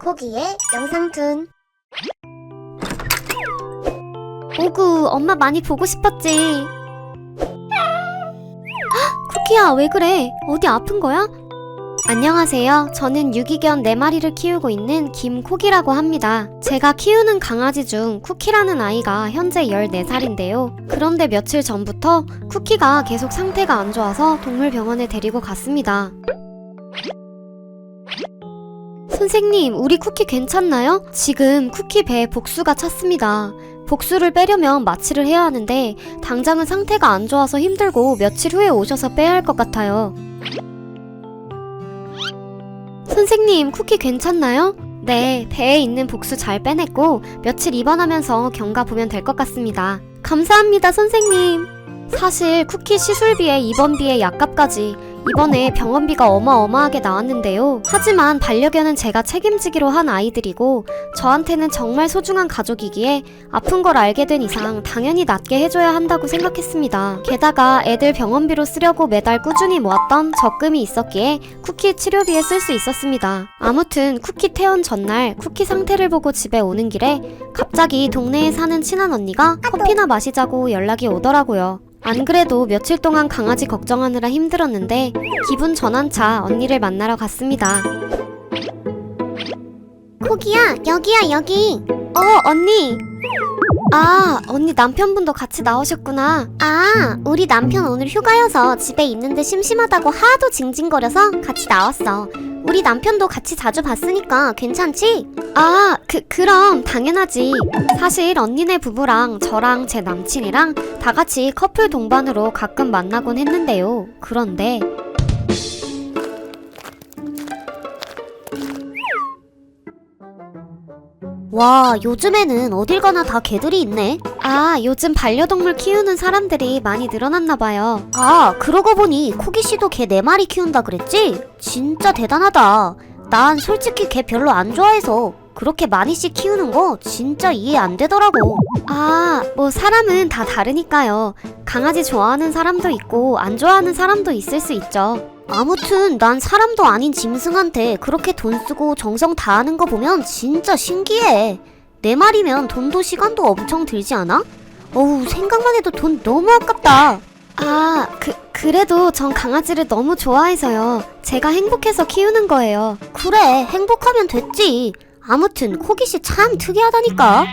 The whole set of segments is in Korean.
코기의 영상툰 오구, 엄마 많이 보고 싶었지. 헉, 쿠키야, 왜 그래? 어디 아픈 거야? 안녕하세요. 저는 유기견 4마리를 키우고 있는 김코기라고 합니다. 제가 키우는 강아지 중 쿠키라는 아이가 현재 14살인데요. 그런데 며칠 전부터 쿠키가 계속 상태가 안 좋아서 동물병원에 데리고 갔습니다. 선생님, 우리 쿠키 괜찮나요? 지금 쿠키 배에 복수가 찼습니다. 복수를 빼려면 마취를 해야 하는데 당장은 상태가 안 좋아서 힘들고 며칠 후에 오셔서 빼야 할 것 같아요. 선생님, 쿠키 괜찮나요? 네, 배에 있는 복수 잘 빼냈고 며칠 입원하면서 경과 보면 될 것 같습니다. 감사합니다, 선생님. 사실 쿠키 시술비에 입원비에 약값까지 이번에 병원비가 어마어마하게 나왔는데요. 하지만 반려견은 제가 책임지기로 한 아이들이고 저한테는 정말 소중한 가족이기에 아픈 걸 알게 된 이상 당연히 낫게 해줘야 한다고 생각했습니다. 게다가 애들 병원비로 쓰려고 매달 꾸준히 모았던 적금이 있었기에 쿠키 치료비에 쓸 수 있었습니다. 아무튼 쿠키 퇴원 전날 쿠키 상태를 보고 집에 오는 길에 갑자기 동네에 사는 친한 언니가 커피나 마시자고 연락이 오더라고요. 안 그래도 며칠 동안 강아지 걱정하느라 힘들었는데 기분 전환차 언니를 만나러 갔습니다. 코기야 여기야 여기 어, 언니. 아, 언니 남편분도 같이 나오셨구나. 아 우리 남편 오늘 휴가여서 집에 있는데 심심하다고 하도 징징거려서 같이 나왔어 우리 남편도 같이 자주 봤으니까 괜찮지? 아, 그, 그럼 당연하지. 사실 언니네 부부랑 저랑 제 남친이랑 다 같이 커플 동반으로 가끔 만나곤 했는데요. 그런데 와 요즘에는 어딜 가나 다 개들이 있네 아, 요즘 반려동물 키우는 사람들이 많이 늘어났나 봐요. 아 그러고 보니 코기 씨도 개 4마리 키운다 그랬지? 진짜 대단하다 난 솔직히 개 별로 안 좋아해서 그렇게 많이씩 키우는 거 진짜 이해 안 되더라고 아, 뭐 사람은 다 다르니까요. 강아지 좋아하는 사람도 있고 안 좋아하는 사람도 있을 수 있죠. 아무튼 난 사람도 아닌 짐승한테 그렇게 돈 쓰고 정성 다하는 거 보면 진짜 신기해. 내 말이면 돈도 시간도 엄청 들지 않아? 어우 생각만 해도 돈 너무 아깝다. 아, 그, 그래도 전 강아지를 너무 좋아해서요. 제가 행복해서 키우는 거예요. 그래 행복하면 됐지. 아무튼 코기 씨 참 특이하다니까.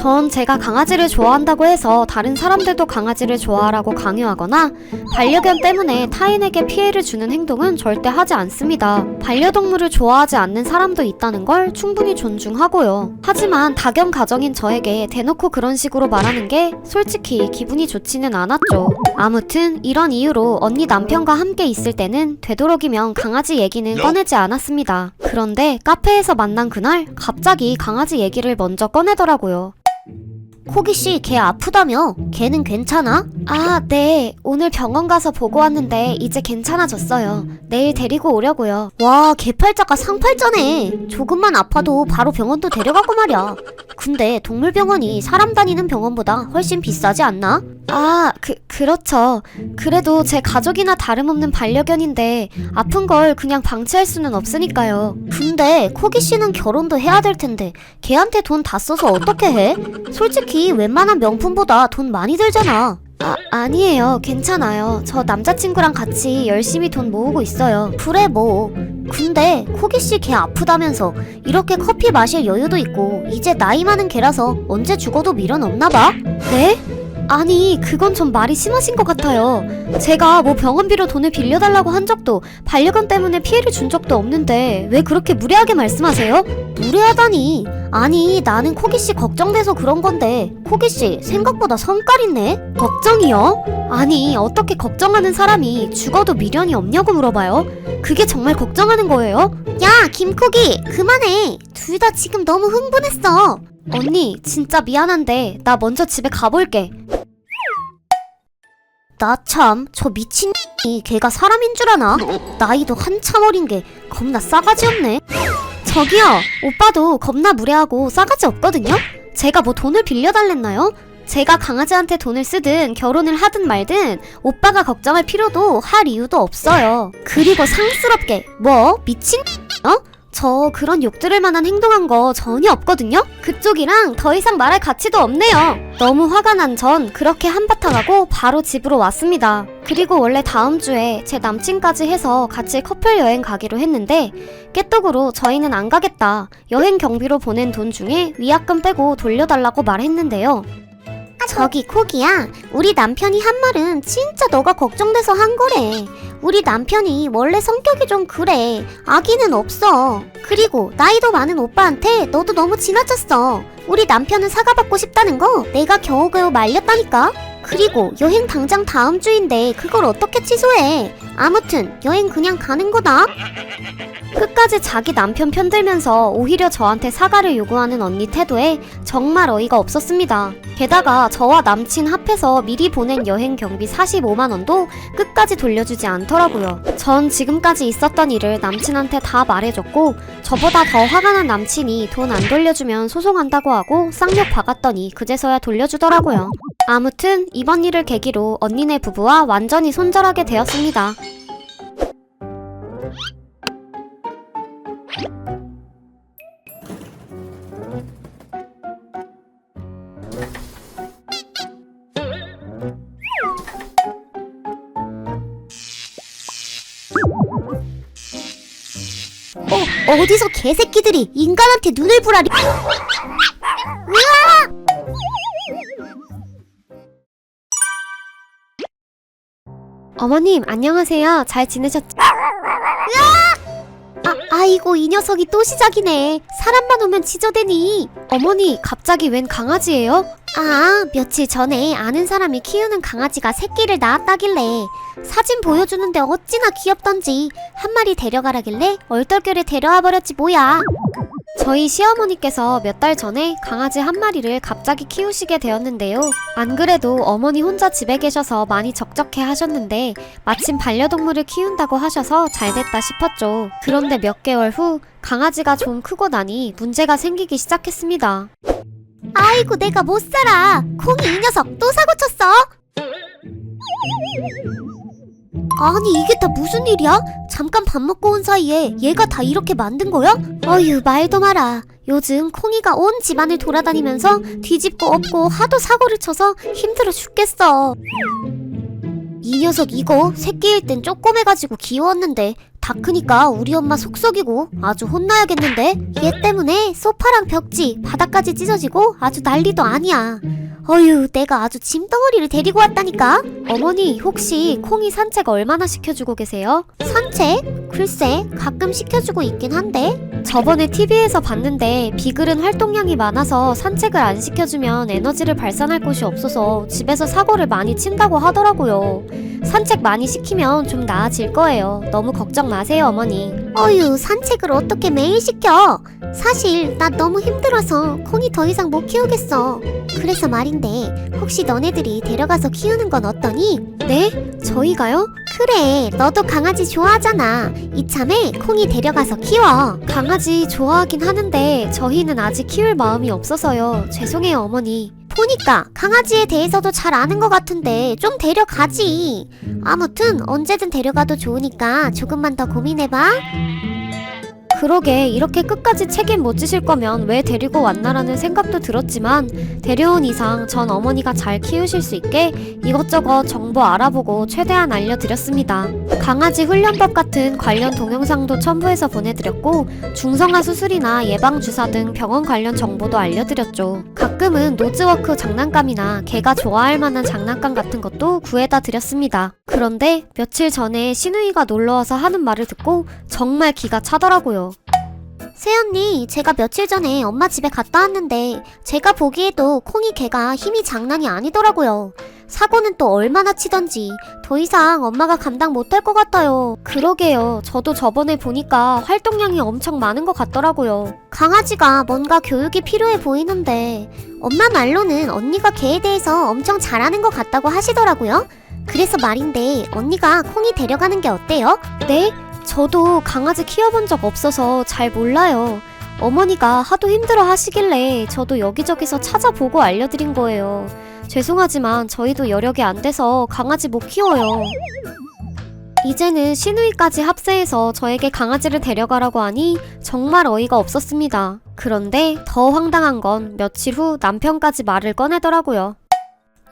전 제가 강아지를 좋아한다고 해서 다른 사람들도 강아지를 좋아하라고 강요하거나 반려견 때문에 타인에게 피해를 주는 행동은 절대 하지 않습니다. 반려동물을 좋아하지 않는 사람도 있다는 걸 충분히 존중하고요. 하지만 다견 가정인 저에게 대놓고 그런 식으로 말하는 게 솔직히 기분이 좋지는 않았죠. 아무튼 이런 이유로 언니 남편과 함께 있을 때는 되도록이면 강아지 얘기는 꺼내지 않았습니다. 그런데 카페에서 만난 그날 갑자기 강아지 얘기를 먼저 꺼내더라고요. 코기씨 개 아프다며? 걔는 괜찮아? 아, 네. 오늘 병원 가서 보고 왔는데 이제 괜찮아졌어요. 내일 데리고 오려고요. 와 개팔자가 상팔자네. 조금만 아파도 바로 병원도 데려가고 말이야. 근데 동물병원이 사람 다니는 병원보다 훨씬 비싸지 않나? 아, 그, 그렇죠. 그래도 제 가족이나 다름없는 반려견인데 아픈 걸 그냥 방치할 수는 없으니까요. 근데 코기 씨는 결혼도 해야 될 텐데 걔한테 돈 다 써서 어떻게 해? 솔직히 웬만한 명품보다 돈 많이 들잖아. 아, 아니에요. 괜찮아요. 저 남자친구랑 같이 열심히 돈 모으고 있어요. 그래 뭐. 근데 코기 씨 걔 아프다면서 이렇게 커피 마실 여유도 있고 이제 나이 많은 걔라서 언제 죽어도 미련 없나 봐. 네? 아니, 그건 좀 말이 심하신 것 같아요. 제가 뭐 병원비로 돈을 빌려달라고 한 적도 반려견 때문에 피해를 준 적도 없는데 왜 그렇게 무례하게 말씀하세요? 무례하다니. 아니 나는 코기 씨 걱정돼서 그런 건데 코기 씨 생각보다 성깔 있네. 걱정이요? 아니, 어떻게 걱정하는 사람이 죽어도 미련이 없냐고 물어봐요? 그게 정말 걱정하는 거예요? 야 김코기 그만해. 둘 다 지금 너무 흥분했어. 언니, 진짜 미안한데 나 먼저 집에 가볼게. 나 참 저 미친 이 걔가 사람인 줄 아나? 나이도 한참 어린 게 겁나 싸가지 없네. 저기요, 오빠도 겁나 무례하고 싸가지 없거든요? 제가 뭐 돈을 빌려달랬나요? 제가 강아지한테 돈을 쓰든 결혼을 하든 말든 오빠가 걱정할 필요도 할 이유도 없어요. 그리고 상스럽게 뭐 미친 어? 저 그런 욕 들을 만한 행동한 거 전혀 없거든요? 그쪽이랑 더 이상 말할 가치도 없네요. 너무 화가 난 전 그렇게 한바탕 하고 바로 집으로 왔습니다. 그리고 원래 다음 주에 제 남친까지 해서 같이 커플 여행 가기로 했는데 깨떡으로 저희는 안 가겠다. 여행 경비로 보낸 돈 중에 위약금 빼고 돌려달라고 말했는데요. 저기 코기야, 우리 남편이 한 말은 진짜 너가 걱정돼서 한 거래. 우리 남편이 원래 성격이 좀 그래. 아기는 없어. 그리고 나이도 많은 오빠한테 너도 너무 지나쳤어. 우리 남편은 사과받고 싶다는 거 내가 겨우겨우 말렸다니까. 그리고 여행 당장 다음 주인데 그걸 어떻게 취소해? 아무튼 여행 그냥 가는 거다. 끝까지 자기 남편 편들면서 오히려 저한테 사과를 요구하는 언니 태도에 정말 어이가 없었습니다. 게다가 저와 남친 합해서 미리 보낸 여행 경비 45만 원도 끝까지 돌려주지 않더라고요. 전 지금까지 있었던 일을 남친한테 다 말해줬고 저보다 더 화가 난 남친이 돈 안 돌려주면 소송한다고 하고 쌍욕 박았더니 그제서야 돌려주더라고요. 아무튼 이번 일을 계기로 언니네 부부와 완전히 손절하게 되었습니다. 어, 어디서 개새끼들이 인간한테 눈을 부라리. 어머님 안녕하세요. 잘 지내셨죠? 아, 아이고 이 녀석이 또 시작이네. 사람만 오면 지저대니. 어머니 갑자기 웬 강아지예요? 아, 며칠 전에 아는 사람이 키우는 강아지가 새끼를 낳았다길래 사진 보여주는데 어찌나 귀엽던지 한 마리 데려가라길래 얼떨결에 데려와 버렸지 뭐야. 저희 시어머니께서 몇 달 전에 강아지 한 마리를 갑자기 키우시게 되었는데요. 안 그래도 어머니 혼자 집에 계셔서 많이 적적해 하셨는데 마침 반려동물을 키운다고 하셔서 잘 됐다 싶었죠. 그런데 몇 개월 후 강아지가 좀 크고 나니 문제가 생기기 시작했습니다. 아이고 내가 못 살아. 콩이 이 녀석 또 사고 쳤어. 아니 이게 다 무슨 일이야? 잠깐 밥 먹고 온 사이에 얘가 다 이렇게 만든 거야? 어휴 말도 마라. 요즘 콩이가 온 집안을 돌아다니면서 뒤집고 엎고 하도 사고를 쳐서 힘들어 죽겠어. 이 녀석 이거 새끼일 땐 쪼꼬매가지고 귀여웠는데 다 크니까 우리 엄마 속썩이고 아주 혼나야겠는데? 얘 때문에 소파랑 벽지, 바닥까지 찢어지고 아주 난리도 아니야. 어휴, 내가 아주 짐덩어리를 데리고 왔다니까? 어머니 혹시 콩이 산책 얼마나 시켜주고 계세요? 산책? 글쎄, 가끔 시켜주고 있긴 한데. 저번에 TV에서 봤는데 비글은 활동량이 많아서 산책을 안 시켜주면 에너지를 발산할 곳이 없어서 집에서 사고를 많이 친다고 하더라고요. 산책 많이 시키면 좀 나아질 거예요. 너무 걱정 마세요, 어머니. 어휴, 산책을 어떻게 매일 시켜? 사실 나 너무 힘들어서 콩이 더 이상 못 키우겠어. 그래서 말인데, 혹시 너네들이 데려가서 키우는 건 어떠니? 네? 저희가요? 그래, 너도 강아지 좋아하잖아. 이참에 콩이 데려가서 키워. 강아지 좋아하긴 하는데 저희는 아직 키울 마음이 없어서요. 죄송해요, 어머니. 보니까 강아지에 대해서도 잘 아는 것 같은데 좀 데려가지. 아무튼 언제든 데려가도 좋으니까 조금만 더 고민해봐. 그러게 이렇게 끝까지 책임 못 지실 거면 왜 데리고 왔나라는 생각도 들었지만 데려온 이상 전 어머니가 잘 키우실 수 있게 이것저것 정보 알아보고 최대한 알려드렸습니다. 강아지 훈련법 같은 관련 동영상도 첨부해서 보내드렸고 중성화 수술이나 예방 주사 등 병원 관련 정보도 알려드렸죠. 가끔은 노즈워크 장난감이나 개가 좋아할 만한 장난감 같은 것도 구해다 드렸습니다. 그런데 며칠 전에 신우이가 놀러와서 하는 말을 듣고 정말 기가 차더라고요. 새언니, 제가 며칠 전에 엄마 집에 갔다 왔는데 제가 보기에도 콩이 개가 힘이 장난이 아니더라고요. 사고는 또 얼마나 치던지 더 이상 엄마가 감당 못할 것 같아요. 그러게요. 저도 저번에 보니까 활동량이 엄청 많은 것 같더라고요. 강아지가 뭔가 교육이 필요해 보이는데 엄마 말로는 언니가 개에 대해서 엄청 잘하는 것 같다고 하시더라고요. 그래서 말인데 언니가 콩이 데려가는 게 어때요? 네? 저도 강아지 키워본 적 없어서 잘 몰라요. 어머니가 하도 힘들어 하시길래 저도 여기저기서 찾아보고 알려드린 거예요. 죄송하지만 저희도 여력이 안 돼서 강아지 못 키워요. 이제는 시누이까지 합세해서 저에게 강아지를 데려가라고 하니 정말 어이가 없었습니다. 그런데 더 황당한 건 며칠 후 남편까지 말을 꺼내더라고요.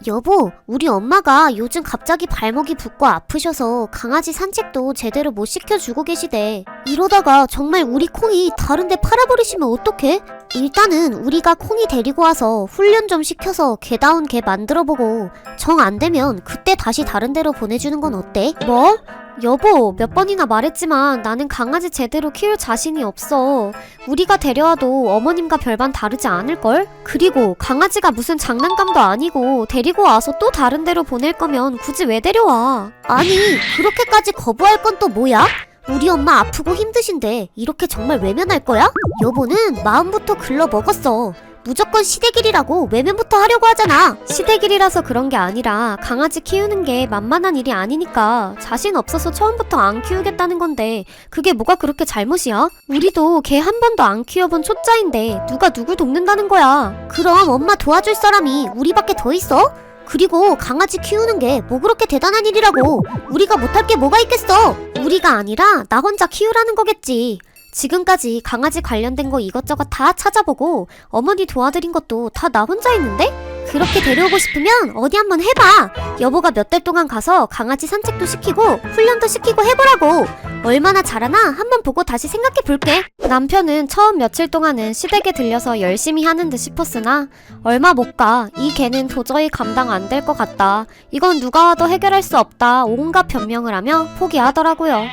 여보, 우리 엄마가 요즘 갑자기 발목이 붓고 아프셔서 강아지 산책도 제대로 못 시켜주고 계시대. 이러다가 정말 우리 콩이 다른데 팔아버리시면 어떡해? 일단은 우리가 콩이 데리고 와서 훈련 좀 시켜서 개다운 개 만들어보고 정 안 되면 그때 다시 다른 데로 보내주는 건 어때? 뭐? 여보, 몇 번이나 말했지만 나는 강아지 제대로 키울 자신이 없어. 우리가 데려와도 어머님과 별반 다르지 않을걸? 그리고 강아지가 무슨 장난감도 아니고 데리고 와서 또 다른 데로 보낼 거면 굳이 왜 데려와? 아니, 그렇게까지 거부할 건 또 뭐야? 우리 엄마 아프고 힘드신데 이렇게 정말 외면할 거야? 여보는 마음부터 글러 먹었어. 무조건 시댁일이라고 외면부터 하려고 하잖아. 시댁일이라서 그런 게 아니라 강아지 키우는 게 만만한 일이 아니니까 자신 없어서 처음부터 안 키우겠다는 건데 그게 뭐가 그렇게 잘못이야? 우리도 개 한 번도 안 키워본 초짜인데 누가 누굴 돕는다는 거야? 그럼 엄마 도와줄 사람이 우리밖에 더 있어? 그리고 강아지 키우는 게 뭐 그렇게 대단한 일이라고. 우리가 못할 게 뭐가 있겠어? 우리가 아니라 나 혼자 키우라는 거겠지. 지금까지 강아지 관련된 거 이것저것 다 찾아보고 어머니 도와드린 것도 다 나 혼자 했는데? 그렇게 데려오고 싶으면 어디 한번 해봐. 여보가 몇 달 동안 가서 강아지 산책도 시키고 훈련도 시키고 해보라고. 얼마나 잘하나 한번 보고 다시 생각해 볼게. 남편은 처음 며칠 동안은 시댁에 들려서 열심히 하는 듯 싶었으나 얼마 못 가. 이 개는 도저히 감당 안 될 것 같다. 이건 누가 와도 해결할 수 없다. 온갖 변명을 하며 포기하더라고요.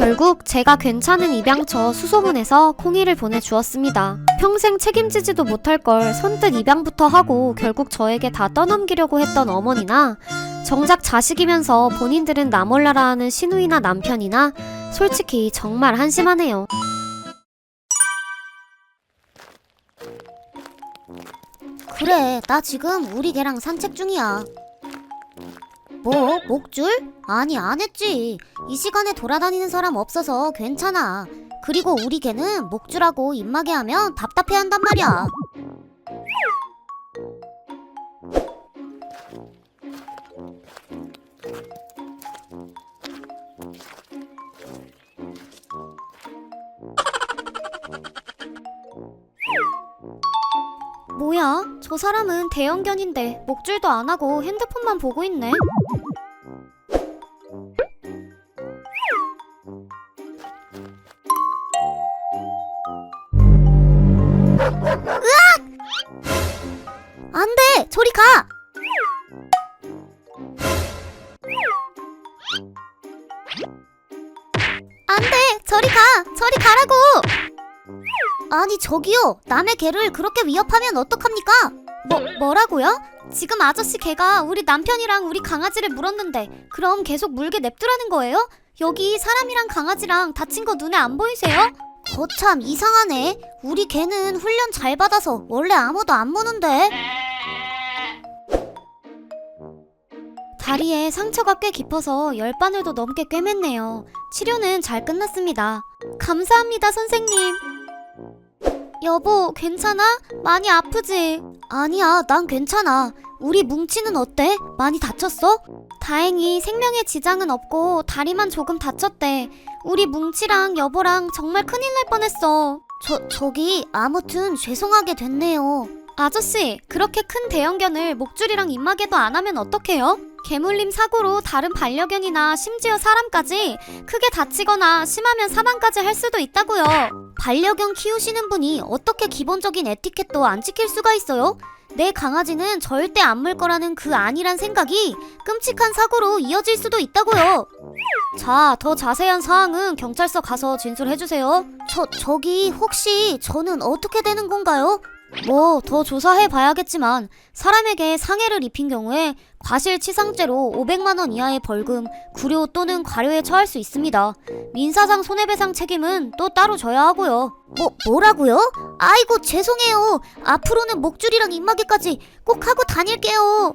결국 제가 괜찮은 입양처 수소문해서 콩이를 보내주었습니다. 평생 책임지지도 못할 걸 선뜻 입양부터 하고 결국 저에게 다 떠넘기려고 했던 어머니나 정작 자식이면서 본인들은 나 몰라라 하는 시누이나 남편이나 솔직히 정말 한심하네요. 그래 나 지금 우리 개랑 산책 중이야 뭐 목줄? 아니 안 했지 이 시간에 돌아다니는 사람 없어서 괜찮아 그리고 우리 개는 목줄하고 입마개 하면 답답해 한단 말이야 뭐야? 저 사람은 대형견인데 목줄도 안 하고 핸드폰만 보고 있네. 저리 가 저리 가라고 아니 저기요 남의 개를 그렇게 위협하면 어떡합니까 뭐 뭐라고요? 지금 아저씨 개가 우리 남편이랑 우리 강아지를 물었는데 그럼 계속 물게 냅두라는 거예요? 여기 사람이랑 강아지랑 다친 거 눈에 안 보이세요? 거참 이상하네 우리 개는 훈련 잘 받아서 원래 아무도 안 무는데 다리에 상처가 꽤 깊어서 열 바늘도 넘게 꿰맸네요. 치료는 잘 끝났습니다. 감사합니다, 선생님. 여보, 괜찮아? 많이 아프지? 아니야 난 괜찮아 우리 뭉치는 어때 많이 다쳤어 다행히 생명에 지장은 없고 다리만 조금 다쳤대. 우리 뭉치랑 여보랑 정말 큰일 날 뻔했어. 저 저기 아무튼 죄송하게 됐네요 아저씨, 그렇게 큰 대형견을 목줄이랑 입마개도 안 하면 어떡해요? 개물림 사고로 다른 반려견이나 심지어 사람까지 크게 다치거나 심하면 사망까지 할 수도 있다고요. 반려견 키우시는 분이 어떻게 기본적인 에티켓도 안 지킬 수가 있어요? 내 강아지는 절대 안 물 거라는 그 아니란 생각이 끔찍한 사고로 이어질 수도 있다고요. 자, 더 자세한 사항은 경찰서 가서 진술해주세요. 저 저기 혹시 저는 어떻게 되는 건가요? 뭐 더 조사해 봐야겠지만 사람에게 상해를 입힌 경우에 과실치상죄로 500만 원 이하의 벌금, 구료 또는 과료에 처할 수 있습니다. 민사상 손해배상 책임은 또 따로 져야 하고요. 뭐 뭐라고요? 아이고 죄송해요. 앞으로는 목줄이랑 입마개까지 꼭 하고 다닐게요.